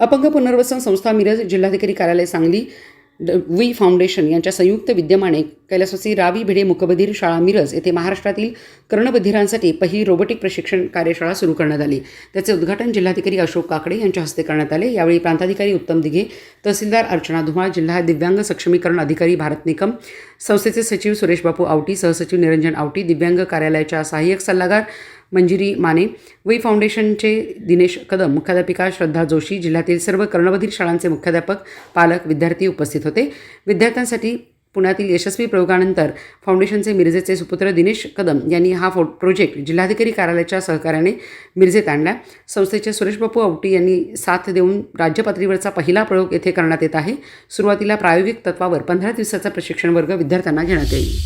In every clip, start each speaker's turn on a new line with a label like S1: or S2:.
S1: अपंग पुनर्वसन संस्था मिरज जिल्हाधिकारी कार्यालय सांगली ड वी फाउंडेशन यांच्या संयुक्त विद्यमाने कैलासवासी रावी भिडे मुकबधीर शाळा मिरज येथे महाराष्ट्रातील कर्णबधिरांसाठी पहिली रोबोटिक प्रशिक्षण कार्यशाळा सुरू करण्यात आली. त्याचे उद्घाटन जिल्हाधिकारी अशोक काकडे यांच्या हस्ते करण्यात आले. यावेळी प्रांताधिकारी उत्तम दिघे तहसीलदार अर्चना धुमाळ जिल्हा दिव्यांग सक्षमीकरण अधिकारी भारत निकम संस्थेचे सचिव सुरेश बापू आवटी सहसचिव निरंजन आवटी दिव्यांग कार्यालयाच्या सहाय्यक सल्लागार मंजिरी माने. वै फाउंडेशनचे दिनेश कदम मुख्याध्यापिका श्रद्धा जोशी जिल्ह्यातील सर्व कर्णबधीर शाळांचे मुख्याध्यापक पालक विद्यार्थी उपस्थित होते. विद्यार्थ्यांसाठी पुण्यातील यशस्वी प्रयोगानंतर फाउंडेशनचे मिरजेचे सुपुत्र दिनेश कदम यांनी हा फो प्रोजेक्ट जिल्हाधिकारी कार्यालयाच्या सहकार्याने मिरजेत आणला. संस्थेचे सुरेशबापू आवटी यांनी साथ देऊन राज्यपातळीवरचा पहिला प्रयोग येथे करण्यात येत आहे. सुरुवातीला प्रायोगिक तत्वावर पंधरा दिवसाचा प्रशिक्षण वर्ग विद्यार्थ्यांना घेण्यात येईल.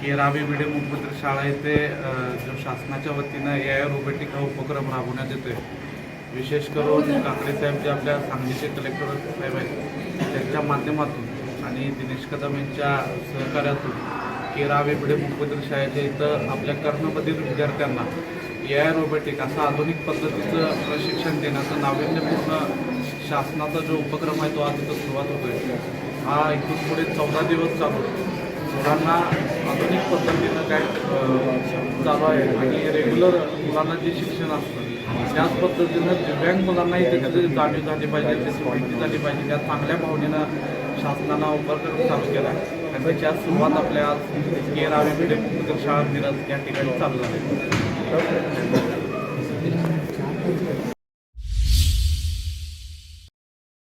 S2: की रावी भिडे मुखपत्र शाळा येथे जो शासनाच्या वतीनं ए आय रोबोटिक हा उपक्रम राबवण्यात येतोय. विशेष करून काकडे साहेब जे आपल्या सांगलीचे कलेक्टर साहेब आहेत त्यांच्या माध्यमातून आणि दिनेश कदम यांच्या सहकार्यातून की रावी भिडे मुखपत्र शाळेच्या इथं आपल्या कर्णबधीर विद्यार्थ्यांना ए आय रोबोटिक असं आधुनिक पद्धतीचं प्रशिक्षण देण्याचं नाविन्यपूर्ण शासनाचा जो उपक्रम आहे तो आज इथं सुरुवात होतोय. हा इथून पुढे चौदा दिवस चालू. मुलांना आधुनिक पद्धतीनं काय चालू आहे आणि रेग्युलर मुलांना जे शिक्षण असतं त्याच पद्धतीनं दिव्यांग मुलांनाही त्याची जाणीव झाली पाहिजे त्याची माहिती झाली पाहिजे. त्या चांगल्या भावनेनं शासनानं करून चालू केला आहे. आणि त्याच्या सुरुवात आपल्या आज केरावे भिडे शाळा मिरज या ठिकाणी चालू झाली